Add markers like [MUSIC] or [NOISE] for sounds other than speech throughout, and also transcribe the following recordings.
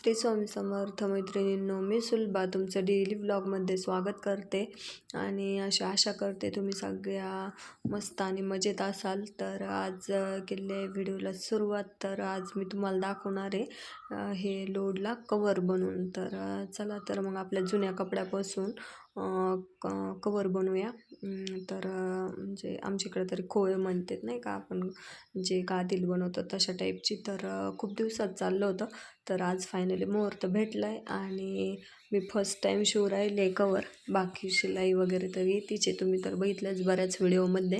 श्री स्वामी समर्थ मैत्रिणींनो मी सुलभा तुमचं डेली व्लॉगमध्ये स्वागत करते आणि अशी आशा करते तुम्ही सगळ्या मस्त आणि मजेत असाल. तर आज केले व्हिडिओला सुरुवात तर आज मी तुम्हाला दाखवणार आहे हे लोडला कवर बनवून. तर चला तर मग आपल्या जुन्या कपड्यापासून क कवर बनवूया. तर म्हणजे आमच्या इकडे तरी खोळ म्हणतात नाही का आपण जे गादील बनवतो तशा टाईपची. तर खूप दिवसात चाललं होतं तर आज फायनली मुहूर्त भेटला आहे आणि मी फर्स्ट टाईम शिव राहिले कवर बाकी शिलाई वगैरे तर तिचे तुम्ही तर बघितलंच बऱ्याच व्हिडिओमध्ये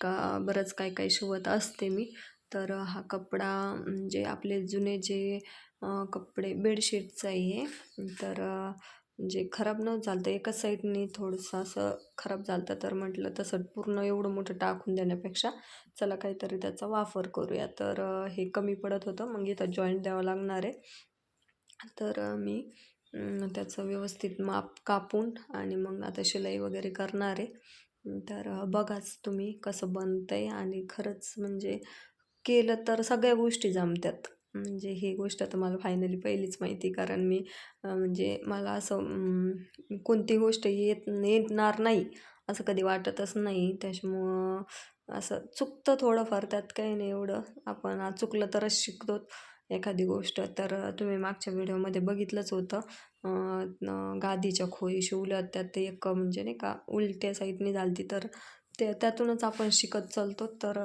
का बरंच काय काय शिवत असते मी. तर हा कपडा म्हणजे आपले जुने जे कपडे बेडशीटचा आहे. तर म्हणजे खराब न झालं एका साईडनी थोडंसं असं खराब झालं तर म्हटलं तसं पूर्ण एवढं मोठं टाकून देण्यापेक्षा चला काहीतरी त्याचा वापर करूया. तर हे कमी पडत होतं. मग इथं जॉईंट द्यावं लागणार आहे. तर मी त्याचं व्यवस्थित माप कापून आणि मग आता शिलाई वगैरे करणार आहे. तर बघाच तुम्ही कसं बनतं आहे आणि खरंच म्हणजे केलं तर सगळ्या गोष्टी जमतात. म्हणजे ही गोष्ट तर मला फायनली पहिलीच माहिती कारण मी म्हणजे मला असं कोणती गोष्ट येत येणार नाही असं कधी वाटतच नाही. त्याच्यामुळं असं चुकतं थोडंफार त्यात काही नाही एवढं. आपण चुकलं तरच शिकतो एखादी गोष्ट. तर तुम्ही मागच्या व्हिडिओमध्ये बघितलंच होतं. गादीच्या खोई शिवल्या त्यात एक म्हणजे नाही का उलट्या साईडने झालती तर ते त्यातूनच आपण शिकत चालतो. तर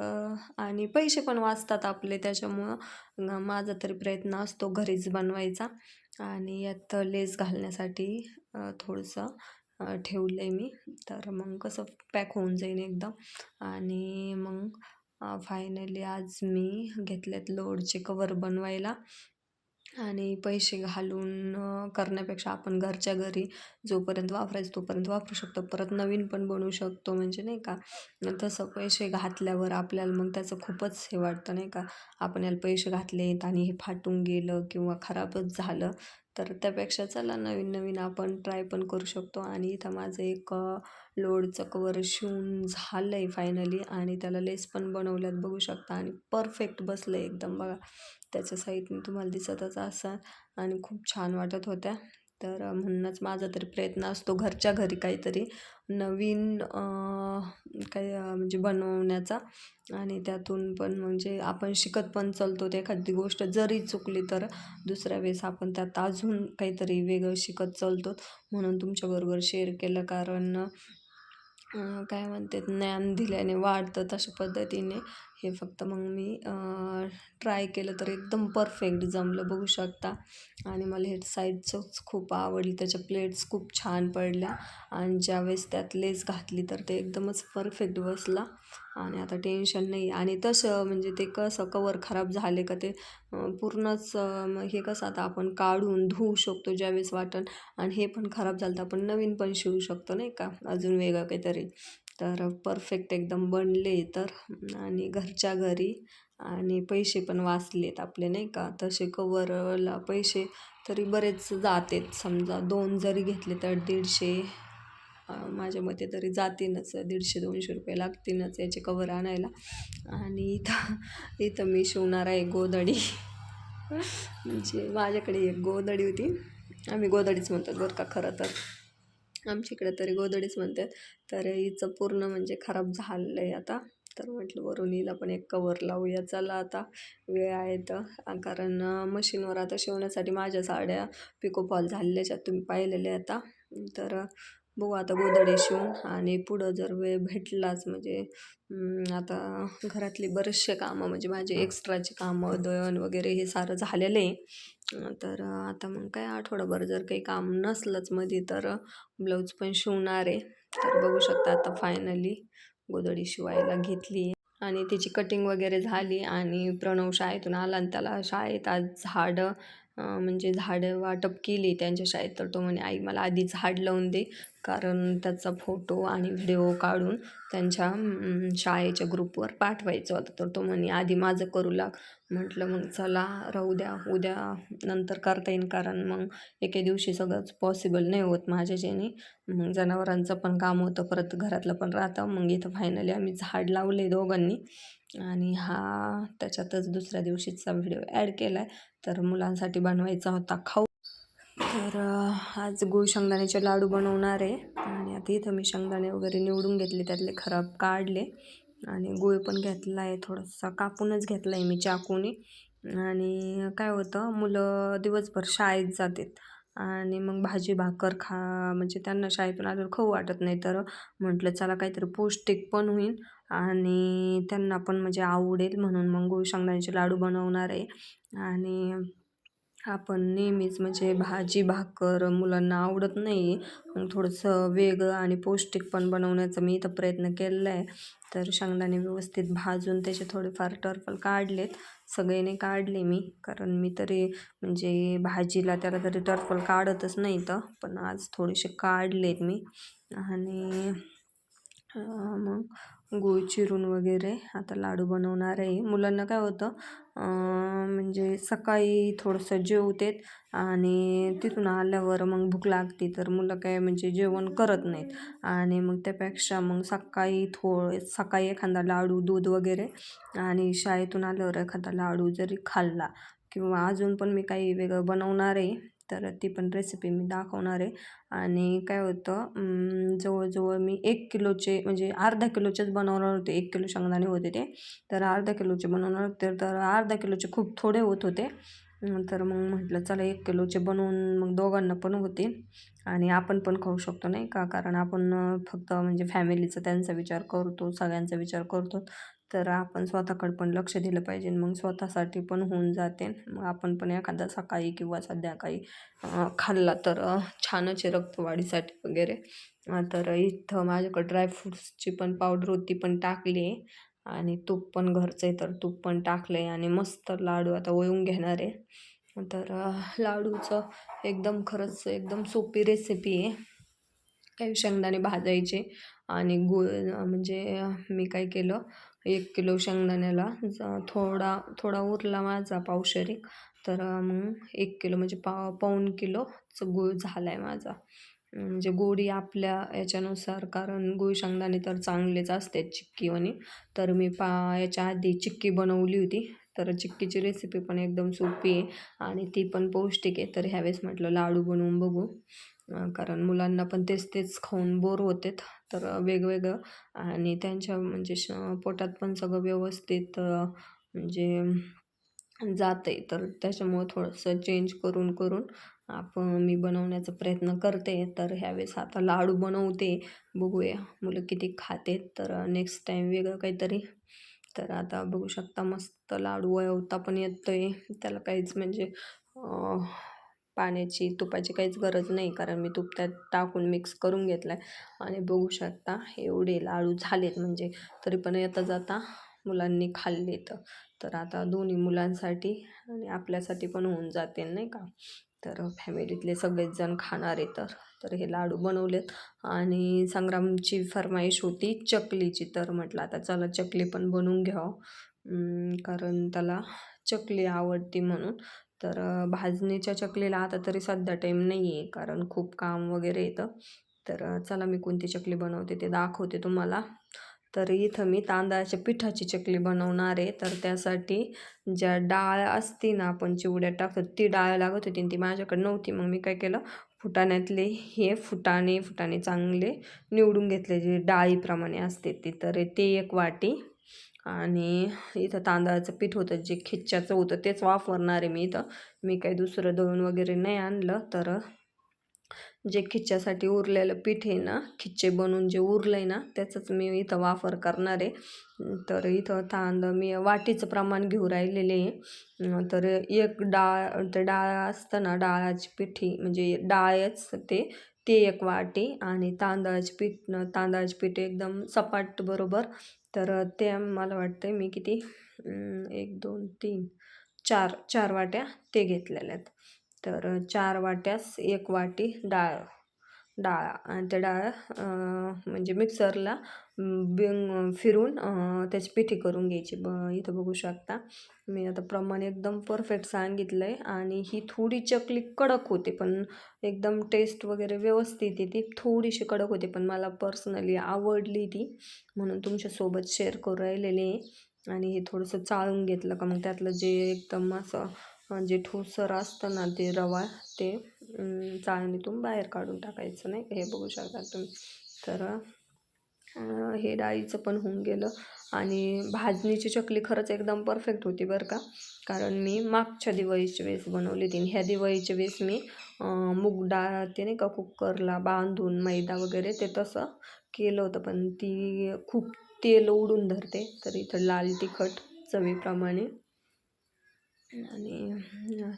आणि पैसे पण वाचतात आपले त्याच्यामुळं माझा तरी प्रयत्न असतो घरीच बनवायचा. आणि यात लेस घालण्यासाठी थोडंसं ठेवलं आहे मी. तर मग कसं पॅक होऊन जाईन एकदम. आणि मग फायनली आज मी घेतलेत लोडचे कवर बनवायला. आणि पैसे घालून करण्यापेक्षा आपण घरच्या घरी जोपर्यंत वापरायचं तोपर्यंत वापरू शकतो. परत नवीन पण बनवू शकतो म्हणजे नाही का? तसं पैसे घातल्यावर आपल्याला मग त्याचं खूपच हे वाटतं नाही का? आपण याला पैसे घातलेत आणि हे फाटून गेलं किंवा खराबच झालं तर त्यापेक्षा चला नवीन नवीन आपण ट्राय पण करू शकतो. आणि इथं माझं एक लोडचं कवर शिवून झालं आहे फायनली आणि त्याला लेस पण बनवल्यात बघू शकता. आणि परफेक्ट बसलं आहे एकदम बघा. त्याच्या साईडने तुम्हाला दिसतच असा आणि खूप छान वाटत होत्या. तर म्हणूनच माझा तरी प्रयत्न असतो घरच्या घरी काहीतरी नवीन काही म्हणजे बनवण्याचा. आणि त्यातून पण म्हणजे आपण शिकत पण चालतो ते एखादी गोष्ट जरी चुकली तर दुसऱ्या वेळेस आपण त्यात अजून काहीतरी वेगळं शिकत चालतो. म्हणून तुमच्याबरोबर शेअर केलं कारण काय म्हणतात ज्ञान दिल्याने वाढतं तशा पद्धतीने. हे फक्त मग मी ट्राय केलं तर एकदम परफेक्ट जमलं बघू शकता. आणि मला हे साईडचंच खूप आवडली त्याच्या प्लेट्स खूप छान पडल्या. आणि ज्यावेळेस त्यात लेस घातली तर ते एकदमच परफेक्ट बसला. आणि आता टेन्शन नाही. आणि तसं म्हणजे ते कसं कवर खराब झाले का ते पूर्णच मग हे कसं आता आपण काढून धुवू शकतो ज्यावेळेस वाटण. आणि हे पण खराब झालं तर आपण नवीन पण शिवू शकतो नाही का? अजून वेगळं काहीतरी. तर परफेक्ट एकदम बनले तर. आणि घरच्या घरी आणि पैसे पण वाचलेत आपले नाही का? तसे कवरला पैसे तरी बरेच जातेत. समजा दोन जरी घेतले तर दीडशे माझ्या मते तरी जातीनच दीडशे दोनशे रुपये लागतीलच याचे कवर आणायला. आणि इथं इथं मी शिवणार आहे गोदडी म्हणजे माझ्याकडे एक गोदडी होती. आम्ही गोदडीच म्हणतात बरं का खरं तर. आमच्या इकडे तरी गोदडीच म्हणतात. तर हिचं पूर्ण म्हणजे खराब झालं आहे आता. तर म्हटलं वरून हिला पण एक कवर लावूया. चला आता वेळ आहे तर. कारण मशीनवर आता शिवण्यासाठी माझ्या साड्या पिकोफॉल झालेल्याच्या झालेल्याच्यात तुम्ही पाहिलेल्या आता. तर बघू आता गोदडे शिवून आणि पुढं जर वेळ भेटलाच म्हणजे आता घरातली बरेचसे कामं म्हणजे माझे एक्स्ट्राचे कामं दळण वगैरे हे सारं झालेलं आहे. तर आता मग काय आठवडाभर जर काही काम नसलंच मध्ये तर ब्लाऊज पण शिवणार आहे. तर बघू शकता आता फायनली गोदडी शिवायला घेतली आणि त्याची कटिंग वगैरे झाली आणि प्रणव शाळेतून आला आणि त्याला शाळेत आज झाडं म्हणजे झाडं वाटप केली त्यांच्या शाळेत तर तो म्हणे आई मला आधी झाड लावून दे कारण त्याचा फोटो आणि व्हिडिओ काढून त्यांच्या शाळेच्या ग्रुपवर पाठवायचं होतं. तर तो म्हणे आधी माझं करू लाग म्हटलं मग चला राहू द्या उद्या नंतर करता येईन कारण मग एके दिवशी सगळंच पॉसिबल नाही होत माझ्याच्याने. मग जनावरांचं पण काम होतं परत घरातलं पण राहतं. मग इथं फायनली आम्ही झाड लावले दोघांनी. आणि हा त्याच्यातच दुसऱ्या दिवशीचा व्हिडिओ ॲड केला आहे तर मुलांसाठी बनवायचा होता खाऊ. तर आज गुळ शेंगदाण्याचे लाडू बनवणार आहे. आणि आता इथं मी शेंगदाणे वगैरे निवडून घेतले त्यातले खराब काढले. आणि गूळ पण घेतला आहे थोडासा. कापूनच घेतला आहे मी चाकूने. आणि काय होतं मुलं दिवसभर शाळेत जातात. आणि मग भाजी भाकर खा म्हणजे त्यांना शाळेतून आल्यावर खाऊ वाटत नाही. तर म्हटलं चला काहीतरी पौष्टिक पण होईल आणि त्यांना पण म्हणजे आवडेल म्हणून मग गुळ शेंगदाण्याचे लाडू बनवणार आहे. आणि आपण नेहमीच म्हणजे भाजी भाकर मुलांना आवडत नाही. मग थोडंसं वेगळं आणि पौष्टिक पण बनवण्याचा मी इथं प्रयत्न केलेला आहे. तर शेंगदाणे व्यवस्थित भाजून त्याचे थोडेफार टर्फल काढलेत. सगळे काढले मी कारण मी तरी म्हणजे भाजीला त्याला तरी टर्फल काढतच नाही तर पण आज थोडेसे काढलेत मी. आणि मग गूळ चिरून वगैरे आता लाडू बनवणार आहे. मुलांना काय होतं म्हणजे सकाळी थोडंसं जेवतेत आणि तिथून आल्यावर मग भूक लागते तर मुलं काय म्हणजे जेवण करत नाहीत. आणि मग त्यापेक्षा मग सकाळी थो सकाळी एखादा लाडू दूध वगैरे आणि शाळेतून आल्यावर एखादा लाडू जरी खाल्ला किंवा अजून पण मी काही वेगळं बनवणार आहे तर ती पण रेसिपी मी दाखवणार आहे. आणि काय होतं जवळजवळ मी एक किलोचे म्हणजे अर्धा किलोचेच बनवणार होते. एक किलो शेंगदाणे होते ते. तर अर्धा किलोचे बनवणार होते. तर अर्धा किलोचे खूप थोडे होत होते. तर मग म्हटलं चला एक किलोचे बनवून मग दोघांना पण होतील आणि आपण पण खाऊ शकतो नाही का? कारण आपण फक्त म्हणजे फॅमिलीचा त्यांचा विचार करतो सगळ्यांचा विचार करतो. तर आपण स्वतःकडे पण लक्ष दिलं पाहिजे मग स्वतःसाठी पण होऊन जाते. मग आपण पण एखादा सकाळी किंवा संध्याकाळी खाल्ला तर छानच आहे रक्तवाढीसाठी वगैरे. तर इथं माझ्याकडं ड्रायफ्रूट्सची पण पावडर होती पण टाकली आहे. आणि तूप पण घरचं आहे तर तूप पण टाकलं आहे आणि मस्त लाडू आता वळून घेणार आहे. तर लाडूचं एकदम खरंच एकदम सोपी रेसिपी आहे. काही शेंगदाणे भाजायचे आणि गुळ म्हणजे मी काय केलं एक किलो शेंगदाण्याला थोडा थोडा उरला माझा पावशेरीक तर मग एक किलो म्हणजे पा पाऊण किलोचं गूळ झाला आहे माझा. म्हणजे गोडी आपल्या याच्यानुसार कारण गुळ शेंगदाणे तर चांगलेच असते चिक्कीवानी तर मी पा याच्या आधी चिक्की बनवली होती. तर चिक्कीची रेसिपी पण एकदम सोपी आहे आणि ती पण पौष्टिक आहे. तर ह्यावेळेस म्हटलं लाडू बनवून बघू. कारण मुलांना पण तेच तेच खाऊन बोर होतेत तर वेगवेगळं. आणि त्यांच्या म्हणजे श पोटात पण सगळं व्यवस्थित म्हणजे जातं आहे तर त्याच्यामुळं थोडंसं चेंज करून करून आपण मी बनवण्याचा प्रयत्न करते. तर ह्यावेळेस आता लाडू बनवते. बघूया मुलं किती खाते तर नेक्स्ट टाईम वेगळं काहीतरी. तर आता बघू शकता मस्त लाडू वळवता पण येतो आहे त्याला काहीच म्हणजे पाण्याची तुपाची काहीच गरज नाही कारण मी तूप त्यात टाकून मिक्स करून घेतलं आहे आणि बघू शकता एवढे लाडू झालेत म्हणजे तरी पण येता जाता मुलांनी खाल्ले तर आता दोन्ही मुलांसाठी आणि आपल्यासाठी पण होऊन जाते नाही का? तर फॅमिलीतले सगळेच जण खाणार आहे तर. तर हे लाडू बनवलेत. आणि संग्रामची फरमाईश होती चकलीची तर म्हटलं आता चला चकली पण बनवून घ्यावं. कारण त्याला चकली आवडती म्हणून. तर भाजणीच्या चकलीला आता तरी सध्या टाईम नाही आहे कारण खूप काम वगैरे येतं. तर चला मी कोणती चकली बनवते ते दाखवते तुम्हाला. तर इथं मी तांदळाच्या पिठाची चकली बनवणार आहे. तर त्यासाठी ज्या डाळ असती ना आपण चिवड्यात टाकतो ती डाळ लागत होती ती माझ्याकडे नव्हती. मग मी काय केलं फुटाण्यातले हे फुटाणे फुटाणे चांगले निवडून घेतले. जे डाळीप्रमाणे असते ती. तर ते एक वाटी आणि इथं तांदळाचं पीठ होतं जे खिच्च्याचं होतं तेच वापरणार आहे मी इथं. मी काही दुसरं दळून वगैरे नाही आणलं तर जे खिच्च्यासाठी उरलेलं पीठ आहे ना खिच्चे बनवून जे उरलं आहे ना त्याचाच मी इथं वापर करणार आहे. तर इथं तांदळ मी वाटीचं प्रमाण घेऊ राहिलेले आहे. तर एक डाळ ते डाळ असतं ना डाळाची पिठी म्हणजे डाळच ते ते एक वाटी. आणि तांदळाचे पीठ तांदळाचे पीठ एकदम सपाट बरोबर तर ते मला वाटतं मी किती? एक दोन तीन चार चार वाट्या ते घेतलेल्या आहेत. तर चार वाट्यास एक वाटी डाळ डाळ आणि त्या डाळ म्हणजे मिक्सरला बिंग फिरून त्याची पिठी करून घ्यायची. ब इथं बघू शकता. मी आता प्रमाण एकदम परफेक्ट सांगितलं आहे आणि ही थोडी चकली कडक होते पण एकदम टेस्ट वगैरे व्यवस्थित येते. थोडीशी कडक होते पण मला पर्सनली आवडली ती. म्हणून तुमच्यासोबत शेअर करू राहिलेली. आहे आणि हे थोडंसं चाळून घेतलं का मग त्यातलं जे एकदम असं जे ठोसर असतं ना ते रवा ते चाळणीतून बाहेर काढून टाकायचं नाही हे बघू शकता तुम्ही. तर हे डाळीचं पण होऊन गेलं. आणि भाजणीची चकली खरंच एकदम परफेक्ट होती बरं का? कारण मी मागच्या दिवाळीच्या वेळेस बनवली होती. ह्या दिवाळीच्या वेळेस मी मूग डाळ ते नाही का कुकरला बांधून मैदा वगैरे ते तसं केलं होतं. पण ती खूप तेल उडून धरते. तर इथं लाल तिखट चवीप्रमाणे आणि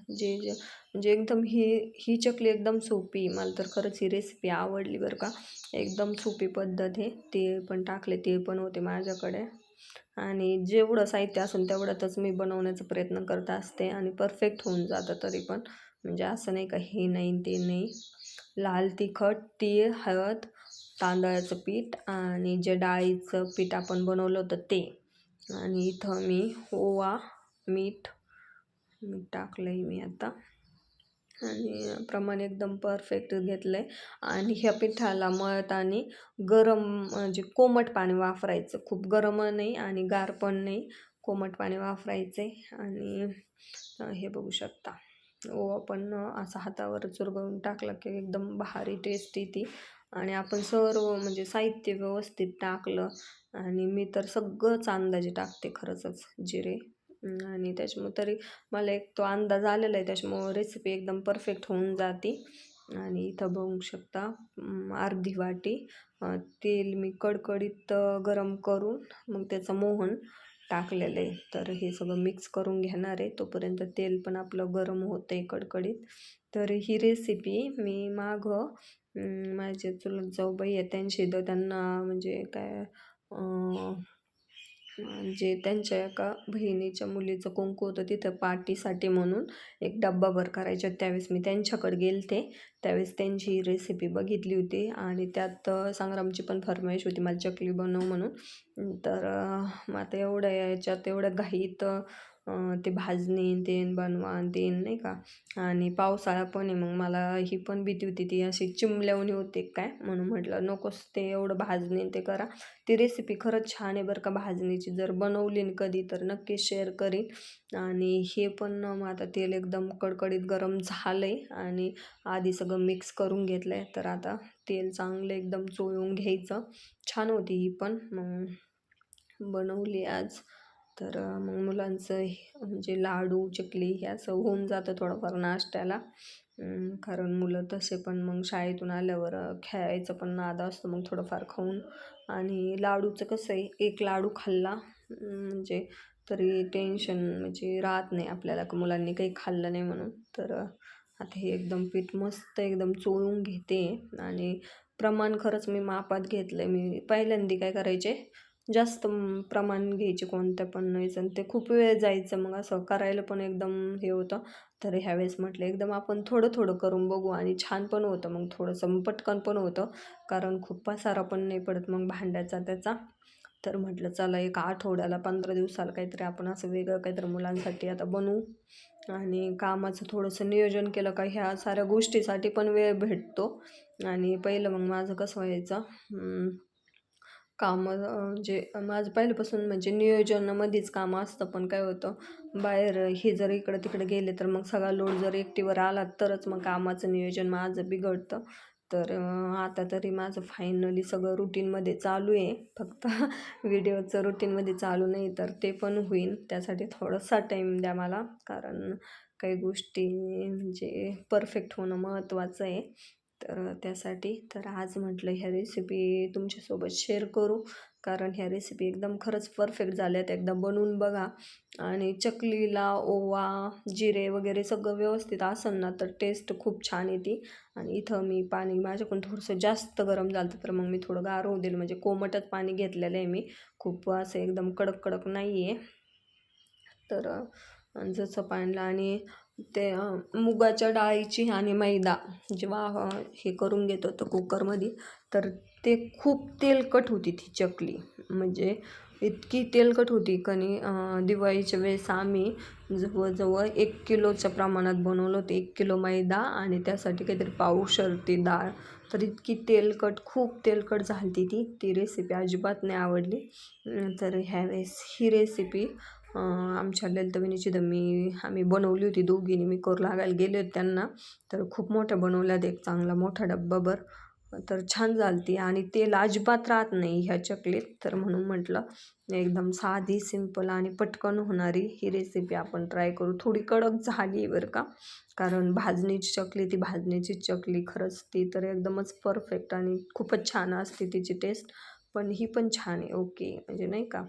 जे जे म्हणजे एकदम ही ही चकली एकदम सोपी मला तर खरंच ही रेसिपी आवडली बरं का. एकदम सोपी पद्धत आहे. ते पण टाकले ते पण होते माझ्याकडे. आणि जेवढं साहित्य असेल तेवढ्यातच मी बनवण्याचा प्रयत्न करत असते आणि परफेक्ट होऊन जातं तरी पण. म्हणजे असं नाही का हे नाही ते नाही. लाल तिखट तीळ हळद तांदळाचं पीठ आणि जे डाळीचं पीठ आपण बनवलं होतं ते. आणि इथं मी ओवा मीठ मीठ टाकलं आहे मी आता. आणि प्रमाण एकदम परफेक्ट घेतलं आहे आणि ह्या पिठाला मळताना गरम म्हणजे कोमट पाणी वापरायचं. खूप गरम नाही आणि गार पण नाही. कोमट पाणी वापरायचे. आणि हे बघू शकता. ओवा पण असा हातावर चुरगळून टाकला की एकदम भारी टेस्ट येते आणि आपण सर्व म्हणजे साहित्य व्यवस्थित टाकलं. आणि मी तर सगळंच अंदाजे टाकते खरंच जिरे. आणि त्याच्यामुळे तरी मला एक तो अंदाज आलेला आहे. त्याच्यामुळं रेसिपी एकदम परफेक्ट होऊन जाते. आणि इथं बघू शकता अर्धी वाटी तेल मी कडकडीत गरम करून मग त्याचं मोहन टाकलेलं आहे. तर हे सगळं मिक्स करून घेणार आहे. तोपर्यंत तेल पण आपलं गरम होतं आहे कडकडीत. तर ही रेसिपी मी मागं माझे चुलत जाऊबाई आहे. त्यांची त्यांना म्हणजे काय म्हणजे त्यांच्या एका बहिणीच्या मुलीचं कुंकू होतं तिथं पार्टीसाठी म्हणून एक डब्बाभर करायच्या. त्यावेळेस मी त्यांच्याकडे गेलते. त्यावेळेस त्यांची रेसिपी बघितली होती आणि त्यात संग्रामची पण फरमाईश होती मला चकली बनव म्हणून. तर मग आता एवढ्या याच्यात एवढ्या घाईत ते भाजणे तेन बनवा तेन नाही का? आणि पावसाळा पण आहे मग मला ही पण भीती होती. ती अशी चिमल्यावणी होते काय? म्हणून म्हटलं नकोस ते एवढं भाजणे ते करा. ती रेसिपी खरंच छान आहे बरं का भाजणीची. जर बनवली कधी तर नक्की शेअर करीन. आणि हे पण मग आता तेल एकदम कडकडीत गरम झालं आहे आणि आधी सगळं मिक्स करून घेतलं आहे तर आता तेल चांगलं एकदम चोळून घ्यायचं. छान होती ही पण. मग बनवली आज. तर मग मुलांचं म्हणजे लाडू चकली हे असं होऊन जातं थोडंफार नाश्त्याला. कारण मुलं तसे पण मग शाळेतून आल्यावर खेळायचं पण नाद असतो मग थोडंफार खाऊन. आणि लाडूचं कसं आहे एक लाडू खाल्ला म्हणजे तरी टेन्शन म्हणजे राहत नाही आपल्याला का मुलांनी काही खाल्लं नाही म्हणून. तर आता हे एकदम पीठ मस्त एकदम चोळून घेते. आणि प्रमाण खरंच मी मापात घेतलं आहे मी पहिल्यांदा काय करायचे जास्त प्रमाण घ्यायचे कोणत्या पण नाहीच. आणि ते खूप वेळ जायचं. मग असं करायला पण एकदम हे होतं. तर ह्यावेळेस म्हटलं एकदम आपण थोडं थोडं करून बघू. आणि छान पण होतं. मग थोडंसं पटकन पण होतं. कारण खूप पसारा पण नाही पडत मग भांड्याचा त्याचा. तर म्हटलं चला एक आठवड्याला पंधरा दिवसाला काहीतरी आपण असं वेगळं काहीतरी मुलांसाठी आता बनवू. आणि कामाचं थोडंसं नियोजन केलं का ह्या साऱ्या गोष्टीसाठी पण वेळ भेटतो. आणि पहिलं मग माझं कसं व्हायचं कामं म्हणजे माझं पहिल्यापासून म्हणजे नियोजनामध्येच कामं असतं पण काय होतं बाहेर हे जर इकडं तिकडं गेले तर मग सगळा लोड जर एकटीवर आला तरच मग कामाचं नियोजन माझं बिघडतं. तर आता तरी माझं फायनली सगळं रुटीनमध्ये चालू आहे. फक्त व्हिडिओचं रुटीनमध्ये चालू नाही तर ते पण होईल. त्यासाठी थोडासा टाईम द्या मला कारण काही गोष्टी म्हणजे परफेक्ट होणं महत्त्वाचं आहे. तर त्यासाठी. तर आज म्हटलं ह्या रेसिपी तुमच्यासोबत शेअर करू. कारण ह्या रेसिपी एकदम खरंच परफेक्ट झाल्यात. एकदा बनवून बघा. आणि चकलीला ओवा जिरे वगैरे सगळं व्यवस्थित असेल ना तर टेस्ट खूप छान येते. आणि इथं मी पाणी माझ्याकडून थोडंसं जास्त गरम झालं तर मग मी थोडं गार होऊ देईल. म्हणजे कोमटच पाणी घेतलेलं आहे मी. खूप असं एकदम कडक कडक नाही आहे तर जसं पाणलं आणि ते मुगाच्या डाळीची आणि मैदा जेव्हा हे करून घेत होतं कुकरमध्ये तर ते खूप तेलकट होती ती चकली. म्हणजे इतकी तेलकट होती कणी दिवाळीच्या वेळेस आम्ही जवळजवळ एक किलोच्या प्रमाणात बनवलं होतं. एक किलो मैदा आणि त्यासाठी काहीतरी पावशर ती डाळ. तर इतकी तेलकट खूप तेलकट झाली ती. ती रेसिपी अजिबात नाही आवडली. तर ह्यावेळेस ही रेसिपी आमच्या ललितविनीची दम्मी आम्ही बनवली होती दोघींनी. मी करू लागायला गेले होते त्यांना. तर खूप मोठ्या बनवल्यात एक चांगला मोठा डब्बाभर तर छान झालती. आणि तेल अजिबात राहत नाही ह्या चकलीत. तर म्हणून म्हटलं एकदम साधी सिंपल आणि पटकन होणारी ही रेसिपी आपण ट्राय करू. थोडी कडक झाली बरं का. कारण भाजणीची चकली ती भाजणीची चकली खरंच ती तर एकदमच परफेक्ट आणि खूपच छान असते तिची टेस्ट पण ही पण छान आहे. ओके म्हणजे नाही का?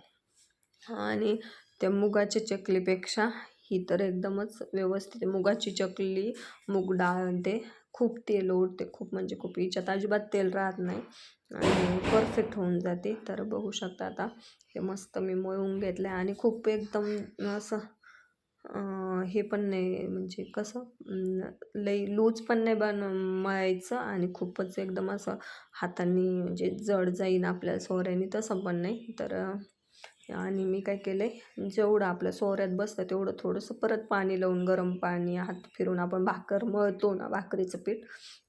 आणि त्या मुगाच्या चकलीपेक्षा ही तर एकदमच व्यवस्थित मुगाची चकली मूग डाळ ते खूप तेल ओढते. खूप म्हणजे खूप. हिच्यात अजिबात तेल राहत नाही. आणि परफेक्ट होऊन जाते. तर बघू शकता आता. हे मस्त मी मळून घेतलं आहे आणि खूप एकदम असं हे पण नाही. म्हणजे कसं लई लूज पण नाही बन मळायचं. आणि खूपच एकदम असं हाताने म्हणजे जड जाईन आपल्या सोऱ्याने तसं पण नाही. तर आणि मी काय केलं आहे जेवढं आपल्या सोऱ्यात बसतं तेवढं थोडंसं परत पाणी लावून गरम पाणी हात फिरून आपण भाकर मळतो ना भाकरीचं पीठ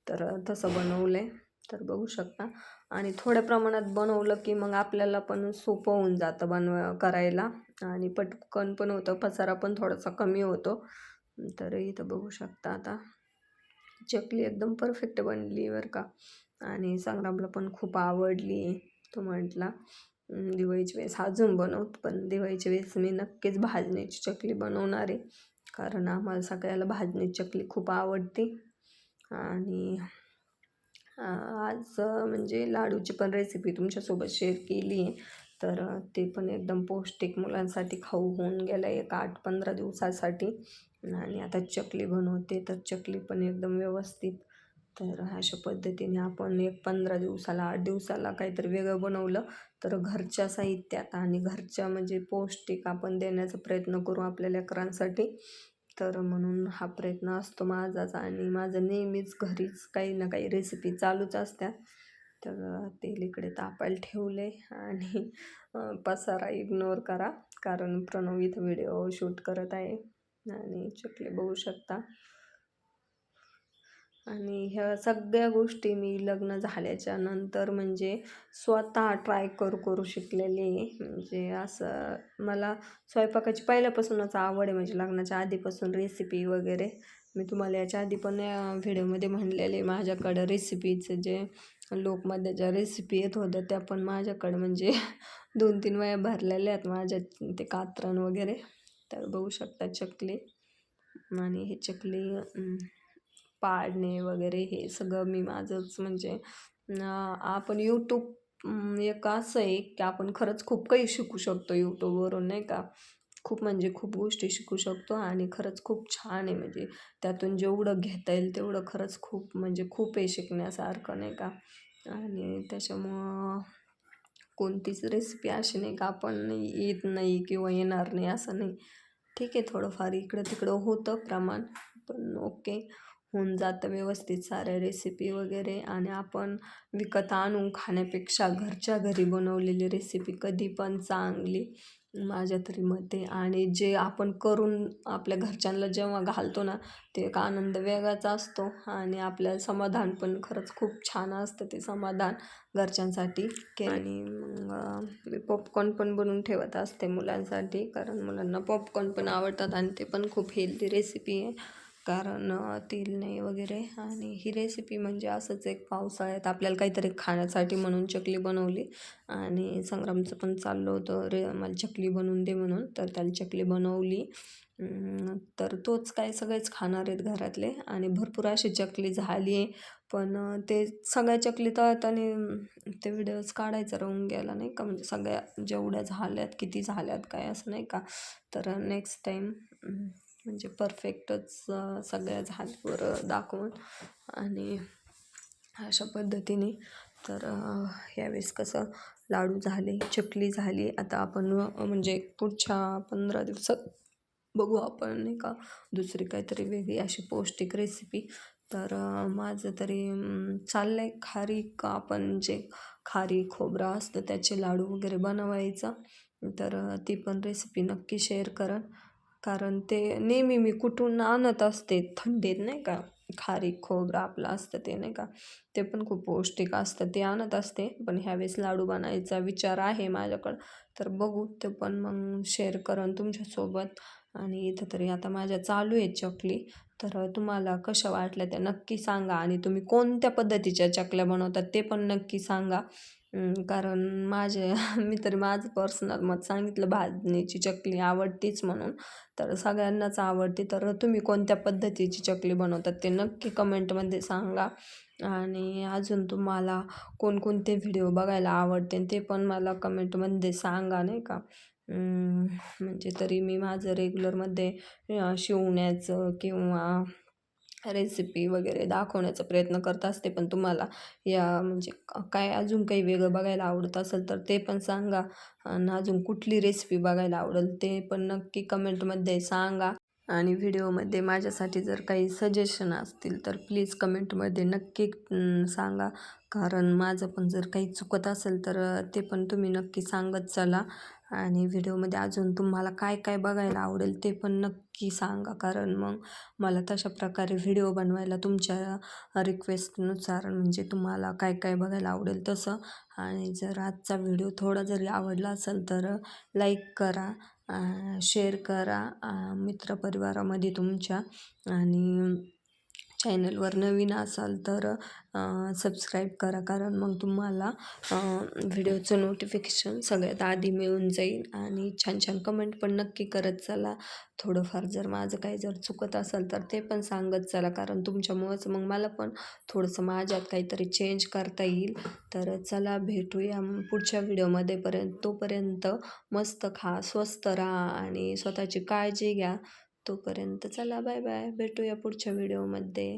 तर तसं बनवलं आहे तर बघू शकता. आणि थोड्या प्रमाणात बनवलं की मग आपल्याला पण सोपं होऊन जातं बनव करायला. आणि पटकन पण होतं पसारा पण थोडासा कमी होतो. तर इथं बघू शकता आता. चकली एकदम परफेक्ट बनली बरं का. आणि संग्रामला पण खूप आवडली तो म्हटला. दिवाळीच्या वेळेस अजून बनवत पण दिवाळीच्या वेळेस मी नक्कीच भाजणीची चकली बनवणार आहे. कारण आम्हाला सगळ्याला भाजणीची चकली खूप आवडते. आणि आज म्हणजे लाडूची पण रेसिपी तुमच्यासोबत शेअर केली आहे. तर ते पण एकदम पौष्टिक मुलांसाठी खाऊ होऊन गेलं एक आठ पंधरा दिवसासाठी. आणि आता चकली बनवते तर चकली पण एकदम व्यवस्थित तर अशा पद्धतीने आपण एक पंधरा दिवसाला आठ दिवसाला काहीतरी वेगळं बनवलं तर घरच्या साहित्यात आणि घरच्या म्हणजे पौष्टिक आपण देण्याचा प्रयत्न करू आपल्या लेकरांसाठी. तर म्हणून हा प्रयत्न असतो माझाच आणि माझं नेहमीच घरीच काही ना काही रेसिपी चालूच असत्या. तर तेल इकडे तापायला ठेवले आणि पसारा इग्नोर करा कारण प्रणव इथं व्हिडिओ शूट करत आहे आणि चकले बघू शकता. आणि ह्या सगळ्या गोष्टी मी लग्न झाल्याच्यानंतर म्हणजे स्वतः ट्राय करू करू शिकलेली. म्हणजे असं मला स्वयंपाकाची पहिल्यापासूनच आवड आहे म्हणजे लग्नाच्या आधीपासून रेसिपी वगैरे. मी तुम्हाला याच्या आधी पण व्हिडिओमध्ये म्हणलेले माझ्याकडं रेसिपीचं जे लोकमध्ये ज्या रेसिपी येत होत्या त्या पण माझ्याकडं म्हणजे [LAUGHS] दोन तीन वया भरलेल्या आहेत माझ्या ते कात्रण वगैरे. तर बघू शकता चकली आणि हे चकली पाळणे वगैरे हे सगळं मी माझंच म्हणजे आपण यूट्यूब एक असं आहे की आपण खरंच खूप काही शिकू शकतो यूट्यूबवरून नाही का? खूप म्हणजे खूप गोष्टी शिकू शकतो आणि खरंच खूप छान आहे. म्हणजे त्यातून जेवढं घेता येईल तेवढं खरंच खूप म्हणजे खूप आहे शिकण्यासारखं नाही का? आणि त्याच्यामुळं कोणतीच रेसिपी अशी नाही का आपण येत नाही किंवा येणार नाही असं नाही. ठीक आहे थोडंफार इकडं तिकडं होतं प्रमाण पण ओके होऊन जातं व्यवस्थित साऱ्या रेसिपी वगैरे आणि आपण विकत आणून खाण्यापेक्षा घरच्या घरी बनवलेली रेसिपी कधी पण चांगली माझ्या तरी मते. आणि जे आपण करून आपल्या घरच्यांना जेव्हा घालतो ना ते एक आनंद वेगळाच असतो आणि आपल्याला समाधान पण खरंच खूप छान असतं ते समाधान घरच्यांसाठी. के आणि मग मी पॉपकॉर्न पण बनवून ठेवत असते मुलांसाठी कारण मुलांना पॉपकॉर्न पण आवडतात आणि ते पण खूप हेल्दी रेसिपी आहे. कारण तेल नाही वगैरे. आणि ही रेसिपी म्हणजे असंच एक पावसाळ्यात आपल्याला काहीतरी खाण्यासाठी म्हणून चकली बनवली. आणि संग्रामचं पण चाललं होतं रे मला चकली बनवून दे म्हणून. तर त्याला चकली बनवली. तर तोच काय सगळेच खाणार आहेत घरातले. आणि भरपूर अशी चकली झाली. आहे पण ते सगळ्या चकली तळताना ते व्हिडिओज काढायचा राहून गेला नाही का? म्हणजे सगळ्या जेवढ्या झाल्यात किती झाल्यात काय असं नाही का? तर नेक्स्ट टाईम म्हणजे परफेक्टच सगळ्या झाल्यावर दाखवून आणि अशा पद्धतीने तर यावेळेस कसं लाडू झाले चकली झाली. आता आपण म्हणजे पुढच्या पंधरा दिवसात बघू आपण नाही का दुसरी काहीतरी वेगळी अशी पौष्टिक रेसिपी तर माझं तरी चाललं आहे खारीक आपण जे खारी खोबरा असतं त्याचे लाडू वगैरे बनवायचा. तर ती पण रेसिपी नक्की शेअर करा कारण ते नेहमी मी कुठून आणत असते थंडीत नाही का? खारीक खोबरं आपलं असतं ते नाही का? ते पण खूप पौष्टिक असतं ते आणत असते. पण ह्यावेळेस लाडू बनायचा विचार आहे माझ्याकडं. तर बघू ते पण मग शेअर करन तुमच्यासोबत. आणि इथं तरी आता माझ्या चालू आहेत चकली. तर तुम्हाला कशा वाटल्या त्या नक्की सांगा. आणि तुम्ही कोणत्या पद्धतीच्या चकल्या बनवतात ते पण नक्की सांगा. कारण माझे [LAUGHS] मी तरी माझं पर्सनल मत सांगितलं भाजणीची चकली आवडतीच म्हणून. तर सगळ्यांनाच आवडते. तर तुम्ही कोणत्या पद्धतीची चकली बनवतात ते नक्की कमेंटमध्ये सांगा. आणि अजून तुम्हाला कोणकोणते व्हिडिओ बघायला आवडते ते पण मला कमेंटमध्ये सांगा नाही का? म्हणजे तरी मी माझं रेग्युलरमध्ये शिवण्याचं किंवा रेसिपी वगैरे दाखवण्याचा प्रयत्न करत असते पण तुम्हाला या म्हणजे काय अजून काही वेगळं बघायला आवडत असेल तर ते पण सांगा. आणि अजून कुठली रेसिपी बघायला आवडेल ते पण नक्की कमेंटमध्ये सांगा. आणि व्हिडिओमध्ये माझ्यासाठी जर काही सजेशन असतील तर प्लीज कमेंटमध्ये नक्की सांगा. कारण माझं पण जर काही चुकत असेल तर ते पण तुम्ही नक्की सांगत चला. आणि व्हिडिओमध्ये अजून तुम्हाला काय काय बघायला आवडेल ते पण नक्की सांगा. कारण मग मला तशा प्रकारे व्हिडिओ बनवायला तुमच्या रिक्वेस्टनुसार म्हणजे तुम्हाला काय काय बघायला आवडेल तसं. आणि जर आजचा व्हिडिओ थोडा जरी आवडला असेल तर लाईक करा शेअर करा मित्रपरिवारामध्ये तुमच्या आणि चॅनलवर नवीन असाल तर सबस्क्राईब करा. कारण मग तुम्हाला व्हिडिओचं नोटिफिकेशन सगळ्यात आधी मिळून जाईल. आणि छान छान कमेंट पण नक्की करत चला. थोडंफार जर माझं काही जर चुकत असेल तर ते पण सांगत चला. कारण तुमच्यामुळंच मग मला पण थोडंसं माझ्यात काहीतरी चेंज करता येईल. तर चला भेटूया पुढच्या व्हिडिओमध्ये पर्यंत. तोपर्यंत मस्त खा स्वस्त राहा आणि स्वतःची काळजी घ्या. तोपर्यंत चला बाय बाय. भेटूया पुढच्या व्हिडिओमध्ये